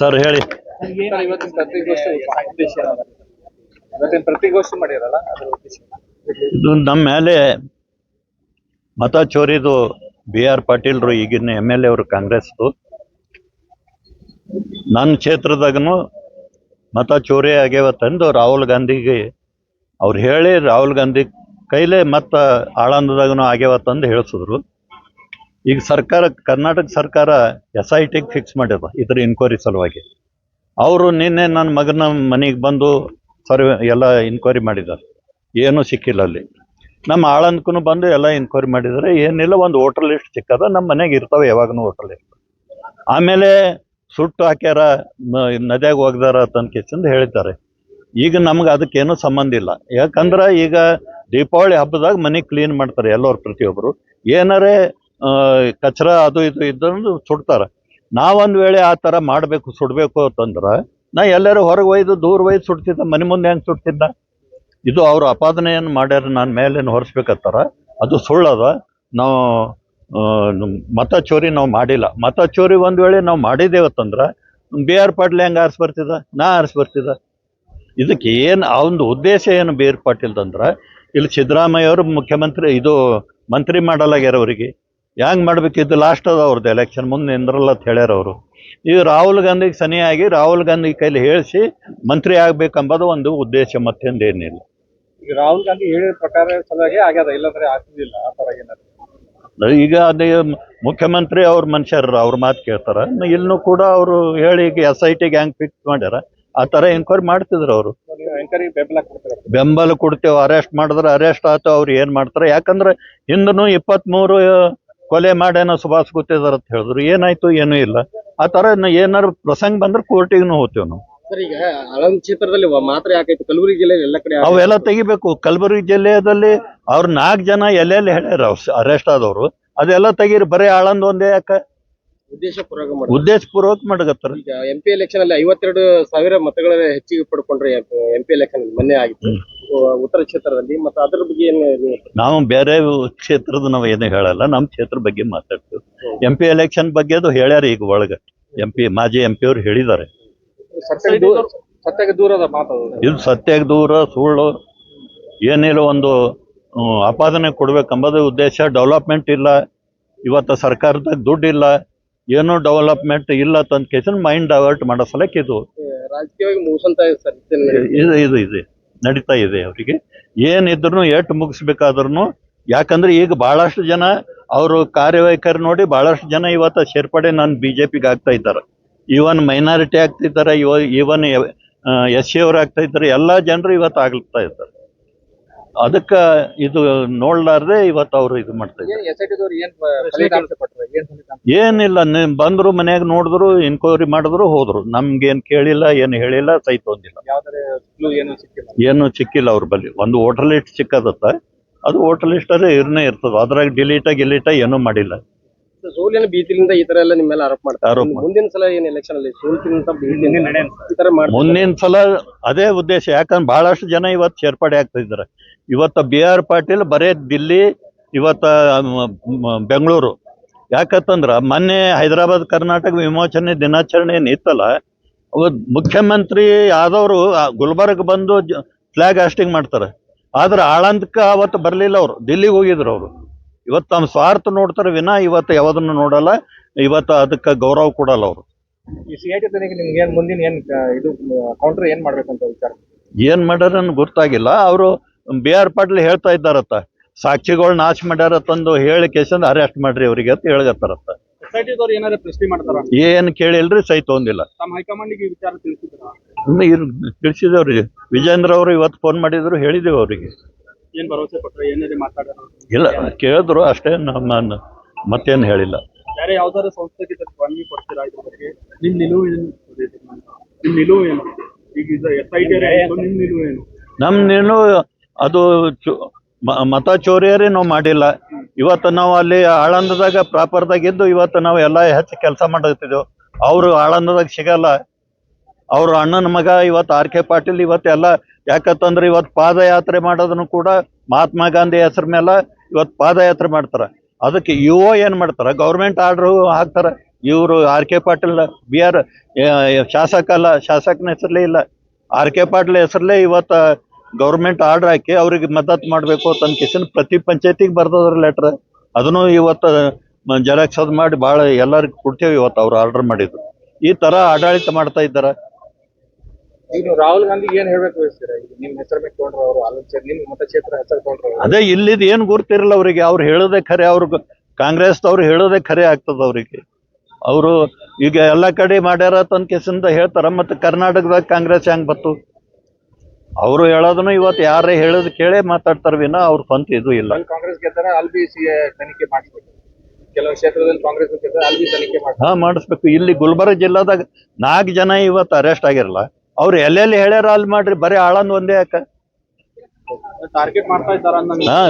Sir, ಹೇಳಿ. ಇವತ್ತಿನ ನಮ್ಮ ಮೇಲೆ ಮತ ಚೋರಿದು ಬಿ ಆರ್ ಪಾಟೀಲ್ರು, ಈಗಿನ ಎಂ ಎಲ್ ಎ ಅವರು, ಕಾಂಗ್ರೆಸ್ದು. ನನ್ನ ಕ್ಷೇತ್ರದಾಗನು ಮತ ಚೋರಿ ಆಗ್ಯಾವತ್ತಂದು ರಾಹುಲ್ ಗಾಂಧಿಗೆ ಅವ್ರು ಹೇಳಿ ರಾಹುಲ್ ಗಾಂಧಿ ಕೈಲೇ ಮತ್ತ ಆಳಂದದಾಗನು ಆಗ್ಯಾವತ್ತಂದು ಹೇಳಿಸಿದ್ರು. ಈಗ ಸರ್ಕಾರ, ಕರ್ನಾಟಕ ಸರ್ಕಾರ ಎಸ್ ಐ ಟಿಗೆ ಫಿಕ್ಸ್ ಮಾಡ್ಯದ ಇದ್ರ ಇನ್ಕ್ವೈರಿ ಸಲುವಾಗಿ. ಅವರು ನಿನ್ನೆ ನನ್ನ ಮಗನ ಮನೆಗೆ ಬಂದು ಸರ್ವೆ ಎಲ್ಲ ಇನ್ಕ್ವೈರಿ ಮಾಡಿದ್ದಾರೆ. ಏನೂ ಸಿಕ್ಕಿಲ್ಲ ಅಲ್ಲಿ. ನಮ್ಮ ಆಳಂದ್ಕೂ ಬಂದು ಎಲ್ಲ ಇನ್ಕ್ವೈರಿ ಮಾಡಿದರೆ ಏನಿಲ್ಲ, ಒಂದು ವೋಟರ್ ಲಿಸ್ಟ್ ಸಿಕ್ಕದ, ನಮ್ಮ ಮನೆಗೆ ಇರ್ತಾವೆ ಯಾವಾಗಲೂ ವೋಟರ್ ಲಿಸ್ಟ್ ಆಮೇಲೆ ಸುಟ್ಟು ಹಾಕ್ಯಾರ ನದಿಯಾಗ ಹೋಗ್ದಾರ ಒಗ್ದಾರ ತನ್ಕಿಸಿಂದ ಹೇಳಿದ್ದಾರೆ. ಈಗ ನಮ್ಗೆ ಅದಕ್ಕೇನು ಸಂಬಂಧ ಇಲ್ಲ. ಯಾಕಂದ್ರೆ ಈಗ ದೀಪಾವಳಿ ಹಬ್ಬದಾಗ ಮನೆ ಕ್ಲೀನ್ ಮಾಡ್ತಾರೆ ಎಲ್ಲರೂ ಪ್ರತಿಯೊಬ್ಬರು ಏನಾರೇ ಕಚ್ರ ಅದು ಇದು ಇದ್ದಂದು ಸುಡ್ತಾರೆ. ನಾವೊಂದು ವೇಳೆ ಆ ಥರ ಮಾಡಬೇಕು, ಸುಡಬೇಕು ಅಂತಂದ್ರೆ, ನಾ ಎಲ್ಲರೂ ಹೊರಗೆ ಒಯ್ದು ದೂರ ಒಯ್ದು ಸುಡ್ತಿದ್ದ, ಮನೆ ಮುಂದೆ ಹೆಂಗೆ ಸುಡ್ತಿದ್ದ? ಇದು ಅವ್ರು ಅಪಾದನೆಯನ್ನು ಮಾಡ್ಯಾರ, ನಾನು ಮೇಲೇನು ಹೊರಿಸ್ಬೇಕತ್ತಾರ, ಅದು ಸುಳ್ಳದ. ನಾವು ಮತ ಚೋರಿ ನಾವು ಮಾಡಿಲ್ಲ. ಮತ ಚೋರಿ ಒಂದು ವೇಳೆ ನಾವು ಮಾಡಿದ್ದೇವತ್ತಂದ್ರೆ ಬಿ ಆರ್ ಪಾಟೀಲ್ ಹೆಂಗೆ ಆರಿಸಿ ನಾ ಆರಿಸಿ ಇದಕ್ಕೆ ಏನು ಒಂದು ಉದ್ದೇಶ ಏನು ಬಿ ಆರ್ ಪಾಟೀಲ್ದಂದ್ರೆ, ಇಲ್ಲಿ ಸಿದ್ದರಾಮಯ್ಯ ಅವರು ಮುಖ್ಯಮಂತ್ರಿ, ಇದು ಮಂತ್ರಿ ಮಾಡಲಾಗ್ಯಾರ ಅವರಿಗೆ. ಹೆಂಗೆ ಮಾಡ್ಬೇಕಿದ್ದು ಲಾಸ್ಟ್ ಅದ ಅವ್ರದ್ದು ಎಲೆಕ್ಷನ್ ಮುಂದೆ ನಿಂದ್ರಲ್ಲ ಅಂತ ಹೇಳ್ಯಾರ ಅವರು. ಈಗ ರಾಹುಲ್ ಗಾಂಧಿಗೆ ಸನಿಯಾಗಿ ರಾಹುಲ್ ಗಾಂಧಿ ಕೈಲಿ ಹೇಳಿಸಿ ಮಂತ್ರಿ ಆಗ್ಬೇಕಂಬುದು ಒಂದು ಉದ್ದೇಶ ಮತ್ತೊಂದೇನಿಲ್ಲ ಈಗ ರಾಹುಲ್ ಗಾಂಧಿ ಹೇಳಿದ ಪ್ರಕಾರ ಸಲುವಾಗಿ ಆಗ್ಯದ ಇಲ್ಲಾಂದ್ರೆ ಆಗ್ತಿದ್ದಿಲ್ಲ ಆ ತರ ಏನಾದ್ರು? ಈಗ ಅದೇ ಮುಖ್ಯಮಂತ್ರಿ ಅವ್ರ ಮನುಷ್ಯರ ಅವ್ರ ಮಾತು ಕೇಳ್ತಾರ. ಇಲ್ಲೂ ಕೂಡ ಅವರು ಹೇಳಿ ಈಗ ಎಸ್ ಐ ಟಿಗೆ ಹೆಂಗೆ ಫಿಕ್ಸ್ ಮಾಡ್ಯಾರ. ಆ ಥರ ಎನ್ಕ್ವೈರಿ ಮಾಡ್ತಿದ್ರು ಅವರು. ಬೆಂಬಲ ಕೊಡ್ತೇವೆ ಅರೆಸ್ಟ್ ಮಾಡಿದ್ರೆ ಅರೆಸ್ಟ್ ಆಯ್ತು ಅವ್ರು ಏನು ಮಾಡ್ತಾರೆ? ಯಾಕಂದ್ರೆ ಹಿಂದೂ ಇಪ್ಪತ್ತ್ಮೂರು ಕೊಲೆ ಮಾಡ್ಯಾನ ಸುಭಾಷ್ ಗೊತ್ತಿದಾರ ಅಂತ ಹೇಳಿದ್ರು. ಏನಾಯ್ತು ಏನೂ ಇಲ್ಲ. ಆ ಥರ ಏನಾರು ಪ್ರಸಂಗ ಬಂದ್ರೆ ಕೋರ್ಟಿಗೂ ಹೋಗ್ತೇವೆ ನಾವು. ಸರ್ ಈಗ ಆಳಂದ್ ಕ್ಷೇತ್ರದಲ್ಲಿ ಮಾತ್ರ ಯಾಕೈತಿ ಕಲಬುರಗಿ ಜಿಲ್ಲೆಯಲ್ಲಿ ಎಲ್ಲ ಕಡೆ ಅವೆಲ್ಲ ತೆಗಿಬೇಕು. ಕಲಬುರಗಿ ಜಿಲ್ಲೆಯಲ್ಲಿ ಅವ್ರ ನಾಲ್ಕು ಜನ ಎಲ್ಲೆಲ್ಲಿ ಹೇಳ್ಯಾರ ಅರೆಸ್ಟ್ ಆದವರು. ಅದೆಲ್ಲ ತೆಗೀರಿ. ಬರೀ ಆಳಂದ್ ಒಂದೇ ಯಾಕೆ? ಉದ್ದೇಶಪೂರ್ವಕ ಮಾಡಕತ್ತಾರ ಈಗ ಎಂ ಪಿ ಎಲೆಕ್ಷನ್ ಅಲ್ಲಿ ಐವತ್ತೆರಡು ಸಾವಿರ ಮತಗಳ ಹೆಚ್ಚಿಗೆ ಪಡ್ಕೊಂಡ್ರೆ ಎಂ ಪಿ ಎಲೆಕ್ಷನ್ ಮೊನ್ನೆ ಆಗಿತ್ತು. ಉತ್ತರ ಕ್ಷೇತ್ರದಲ್ಲಿ ಮತ್ತೆ ಅದ್ರ ಬಗ್ಗೆ ಏನು ನಾವು ಬೇರೆ ಕ್ಷೇತ್ರದ ನಾವು ಏನೇ ಹೇಳಲ್ಲ ನಮ್ಮ ಕ್ಷೇತ್ರ ಬಗ್ಗೆ ಮಾತಾಡ್ತೀವಿ. ಎಂ ಪಿ ಎಲೆಕ್ಷನ್ ಬಗ್ಗೆ ಅದು ಹೇಳ್ಯಾರ ಈಗ ಒಳಗೆ. ಎಂ ಪಿ ಮಾಜಿ ಎಂ ಪಿ ಅವ್ರು ಹೇಳಿದ್ದಾರೆ. ಸತ್ಯಕ್ಕೆ ದೂರದ ಇದು ಸತ್ಯಕ್ಕೆ ದೂರ ಸುಳ್ಳು ಏನಿಲ್ಲ ಒಂದು ಆಪಾದನೆ ಕೊಡ್ಬೇಕಂಬುದು ಉದ್ದೇಶ. ಡೆವಲಪ್ಮೆಂಟ್ ಇಲ್ಲ. ಇವತ್ತು ಸರ್ಕಾರದಾಗ ದುಡ್ಡು ಇಲ್ಲ ಏನೂ ಡೆವಲಪ್ಮೆಂಟ್ ಇಲ್ಲ ತಂದ ಕೇಸನ್ ಮೈಂಡ್ ಡೈವರ್ಟ್ ಮಾಡೋ ಸಲಕ್ಕೆ ಇದು. ರಾಜಕೀಯವಾಗಿ ಸರ್ ಇದು ಇದು ಇದೆ ನಡೀತಾ ಇದೆ ಅವರಿಗೆ. ಏನಿದ್ರು ಎಷ್ಟು ಮುಗಿಸ್ಬೇಕಾದ್ರೂ ಯಾಕಂದ್ರೆ ಈಗ ಬಹಳಷ್ಟು ಜನ ಅವರು ಕಾರ್ಯವೈಖರಿ ನೋಡಿ ಬಹಳಷ್ಟು ಜನ ಇವತ್ತು ಸೇರ್ಪಡೆ ನಾನು ಬಿ ಜೆ ಪಿಗೆ ಆಗ್ತಾ ಇದ್ದಾರೆ. ಈವನ್ ಮೈನಾರಿಟಿ ಆಗ್ತಿದ್ದಾರೆ ಇವ ಈವನ್ ಎಸ್ ಸಿ ಅವ್ರು ಆಗ್ತಾ ಇದ್ದಾರೆ ಎಲ್ಲ ಜನರು ಇವತ್ತು ಆಗ್ತಾ ಇದ್ದಾರೆ. ಅದಕ್ಕೆ ಇದು ನೋಡ್ಲಾರ್ದೆ ಇವತ್ತು ಅವ್ರು ಇದು ಮಾಡ್ತಾ ಇದ್ದಾರೆ. ಏನಿಲ್ಲ ನಿಮ್ ಬಂದ್ರು ಮನೆಯಾಗ ನೋಡಿದ್ರು ಇನ್ಕ್ವೈರಿ ಮಾಡಿದ್ರು ಹೋದ್ರು. ನಮ್ಗೇನ್ ಕೇಳಿಲ್ಲ ಏನು ಹೇಳಿಲ್ಲ ಸಹಿತ ಹೊಂದಿಲ್ಲ. ಕ್ಲೂ ಏನು ಸಿಕ್ಕಿಲ್ಲ? ಏನು ಸಿಕ್ಕಿಲ್ಲ ಅವ್ರ ಬಳಿ ಒಂದು ವೋಟರ್ ಲಿಸ್ಟ್ ಸಿಕ್ಕದತ್ತ ಅದು ವೋಟರ್ ಲಿಸ್ಟ್ ಅದೇ ಇರ್ನೇ ಇರ್ತದ. ಅದ್ರಾಗ ಡಿಲೀಟ ಗಿಲೀಟ ಏನೂ ಮಾಡಿಲ್ಲ. ಸೋಲಿನ ಭೀತಿಯಿಂದ ಈ ತರ ಎಲ್ಲ ನಿಮ್ಮೆಲ್ಲ ಆರೋಪ ಮಾಡ್ತಾರೆ. ಆರೋಪ ಮುಂದಿನ ಸಲ ಏನ್ ಎಲೆಕ್ಷನ್ ಅಲ್ಲಿ ಸೋಲ್ತಿನಂತ ಭೀತಿಯಿಂದ ಈ ತರ ಮಾಡ್ತಾರೆ. ಮುಂದಿನ ಸಲ ಅದೇ ಉದ್ದೇಶ. ಯಾಕಂದ್ರೆ ಬಹಳಷ್ಟು ಜನ ಇವತ್ತು ಸೇರ್ಪಡೆ ಆಗ್ತಾ ಇದ್ದಾರೆ. ಇವತ್ತು ಬಿ ಆರ್ ಪಾಟೀಲ್ ಬರೇ ದಿಲ್ಲಿ ಇವತ್ತ ಮ- ಮ- ಬೆಂಗಳೂರು. ಯಾಕಂತಂದ್ರ ಮೊನ್ನೆ ಹೈದರಾಬಾದ್ ಕರ್ನಾಟಕ ವಿಮೋಚನೆ ದಿನಾಚರಣೆ ಏನ್ ಇತ್ತಲ್ಲ ಅವತ್ತು ಮುಖ್ಯಮಂತ್ರಿ ಆದವರು ಗುಲ್ಬರ್ಗ್ ಬಂದು ಫ್ಲಾಗ್ ಹಾಸ್ಟಿಂಗ್ ಮಾಡ್ತಾರೆ. ಆದ್ರೆ ಆಳಂದಕ್ಕೆ ಅವತ್ತು ಬರಲಿಲ್ಲ ಅವರು. ದಿಲ್ಲಿಗೆ ಹೋಗಿದ್ರು ಅವರು. ಇವತ್ತು ತಮ್ಮ ಸ್ವಾರ್ಥ ನೋಡ್ತಾರೆ ವಿನ ಇವತ್ತು ಯಾವುದನ್ನು ನೋಡಲ್ಲ ಇವತ್ತು ಅದಕ್ಕೆ ಗೌರವ ಕೊಡಲ್ಲ ಅವರು. ಈ ಸಿ ಐ ಟಿ ತನಿಖೆ ನಿಮ್ಗೆ ಏನ್ ಮುಂದಿನ ಏನ್ ಕ- ಇದು ಕೌಂಟರ್ ಏನ್ ಮಾಡ್ಬೇಕಂತ ವಿಚಾರ? ಏನ್ ಮಾಡ್ಯಾರ ನನ್ಗೆ ಗೊತ್ತಾಗಿಲ್ಲ. ಅವರು ಬಿ ಆರ್ ಪಾಟೀಲ್ ಹೇಳ್ತಾ ಇದ್ದಾರತ್ತ. ಸಾಕ್ಷಿಗಳು ನಾಶ ಮಾಡ್ಯಾರ ತಂದು ಹೇಳಿ ಕೇಸಂದು ಅರೆಸ್ಟ್ ಮಾಡ್ರಿ ಅವರಿಗೆ ಅಂತ ಹೇಳ್ಗತ್ತಾರತ್ತ. ಏನಾದ್ರು ಪ್ರಶ್ನೆ ಮಾಡ್ತಾರ? ಏನ್ ಕೇಳಿಲ್ರಿ ಸಹಿತ ಒಂದಿಲ್ಲ ತಮ್ಮ ಹೈಕಮಾಂಡಿಗೆ ವಿಚಾರ ತಿಳಿಸಿದ್ರ? ಇನ್ನು ಇರ್- ವಿಜೇಂದ್ರ ಅವರು ಇವತ್ತು ಫೋನ್ ಮಾಡಿದ್ರು ಹೇಳಿದೇವು ಅವರಿಗೆ. ಏನ್ ಭರವಸೆ ಕೊಟ್ರೆ ಏನಾದ್ರು ಮಾತಾಡೋಣ ಇಲ್ಲ ಕೇಳಿದ್ರು ಅಷ್ಟೇ ನಮ್ಮ ಮತ್ತೇನು ಹೇಳಿಲ್ಲ. ಬೇರೆ ಯಾವ್ದಾದ್ರು ಸಂಸ್ಥೆಗೆ ಸ್ಪಂದನೆ ಕೊಡ್ತೀರಾ ಇದ್ರ ಬಗ್ಗೆ ನಿಮ್ ನಿಲುವು ಏನು ನಿಮ್ ನಿಲುವು ಏನು? ಈಗ ಎಸ್ ಐ ಟಿ ನಿಮ್ ನಿಲುವು ಏನು? ನಮ್ ನೀನು ಅದು ಚು- ಮ- ಮತ ಚೋರಿಯರೇ ನಾವು ಮಾಡಿಲ್ಲ. ಇವತ್ತು ನಾವು ಅಲ್ಲಿ ಆಳಂದದಾಗ ಪ್ರಾಪರ್ದಾಗ ಇದ್ದು ಇವತ್ತು ನಾವು ಎಲ್ಲ ಹೆಚ್ಚು ಕೆಲಸ ಮಾಡತ್ತಿದ್ದೆವು ಅವರು ಆಳಂದದಾಗ ಸಿಗಲ್ಲ. ಅವ್ರ ಅಣ್ಣನ ಮಗ ಇವತ್ತು ಆರ್ ಕೆ ಪಾಟೀಲ್ ಇವತ್ತು ಎಲ್ಲ ಯಾಕಂತಂದ್ರೆ ಇವತ್ತು ಪಾದಯಾತ್ರೆ ಮಾಡೋದನ್ನು ಕೂಡ ಮಹಾತ್ಮ ಗಾಂಧಿ ಹೆಸರ ಮೇಲೆ ಇವತ್ತು ಪಾದಯಾತ್ರೆ ಮಾಡ್ತಾರೆ. ಅದಕ್ಕೆ ಯು ಏನು ಮಾಡ್ತಾರೆ? ಗೌರ್ಮೆಂಟ್ ಆರ್ಡರ್ ಹಾಕ್ತಾರೆ. ಇವರು R K Patil, B R ಶಾಸಕ ಅಲ್ಲ, ಶಾಸಕನ ಹೆಸರಲ್ಲೇ ಇಲ್ಲ. ಆರ್ ಕೆ ಪಾಟೀಲ್ ಹೆಸರಲ್ಲೇ ಇವತ್ತು ಗೌರ್ಮೆಂಟ್ ಆರ್ಡರ್ ಹಾಕಿ ಅವ್ರಿಗೆ ಮದತ್ ಮಾಡಬೇಕು ತನ್ನ ಕಿಸಿನ ಪ್ರತಿ ಪಂಚಾಯತಿಗೆ ಬರ್ದದ್ರ ಲೆಟ್ರ್. ಅದನ್ನು ಇವತ್ತು ಜೆರಾಕ್ಸ್ ಅದು ಮಾಡಿ ಭಾಳ ಎಲ್ಲರಿಗೂ ಕೊಡ್ತೇವೆ ಇವತ್ತು ಅವ್ರು ಆರ್ಡರ್ ಮಾಡಿದ್ರು ಈ ಥರ ಆಡಳಿತ ಮಾಡ್ತಾ ಇದ್ದಾರೆ. ಈಗ ರಾಹುಲ್ ಗಾಂಧಿಗೆ ಏನ್ ಹೇಳ್ಬೇಕು ಬಯಸ್ತೀರಾ ಈಗ ನಿಮ್ ಹೆಸರು ಮೇಲೆ ತಗೊಂಡ್ರು ಅವರು ಆಲೋಚನೆ ನಿಮ್ ಮತಕ್ಷೇತ್ರ ಹೆಸರು ತಗೊಂಡ್ರು ಅದೇ ಇಲ್ಲಿದ್ ಏನು ಗುರ್ತಿರಲ್ಲ ಅವರಿಗೆ ಅವ್ರು ಹೇಳೋದೇ ಖರೆ ಅವ್ರು ಕಾಂಗ್ರೆಸ್ದವ್ರು ಹೇಳೋದೇ ಖರೆ ಆಗ್ತದ ಅವರಿಗೆ. ಅವರು ಈಗ ಎಲ್ಲ ಕಡೆ ಮಾಡ್ಯಾರ ತನ್ನ ಕೆಸಿಂದ ಹೇಳ್ತಾರ ಮತ್ತೆ ಕರ್ನಾಟಕದಾಗ ಕಾಂಗ್ರೆಸ್ ಹೆಂಗ್ ಬತ್ತು ಅವರು ಹೇಳೋದನ್ನು ಇವತ್ತು ಯಾರೇ ಹೇಳೋದು ಕೇಳೇ ಮಾತಾಡ್ತಾರ ವಿನ ಅವ್ರ ಸ್ವಂತ ಇದು ಇಲ್ಲ. ಅಲ್ಲಿ ಕಾಂಗ್ರೆಸ್ ಗೆದ್ದರೆ ಅಲ್ಲಿ ಬಿ ಸಿ ತನಿಖೆ ಮಾಡಿಸ್ಬೇಕು. ಕೆಲವು ಕ್ಷೇತ್ರದಲ್ಲಿ ಕಾಂಗ್ರೆಸ್ ಗೆದ್ದರೆ ಅಲ್ಲಿ ಬಿ ತನಿಖೆ ಮಾಡ್ಬೇಕು ಹಾ ಮಾಡಿಸ್ಬೇಕು. ಇಲ್ಲಿ ಗುಲ್ಬರ್ಗ ಜಿಲ್ಲಾದಾಗ ನಾಲ್ಕು ಜನ ಇವತ್ತು ಅರೆಸ್ಟ್ ಆಗಿರಲ್ಲ ಅವ್ರು ಎಲ್ಲೆಲ್ಲಿ ಹೇಳ್ಯಾರ ಅಲ್ಲಿ ಮಾಡ್ರಿ ಬರೀ ಆಳನ್ ಒಂದೇ ಯಾಕ? ಟಾರ್ಗೆಟ್ ಮಾಡ್ತಾ ಇದ್ದಾರ ಹಾ.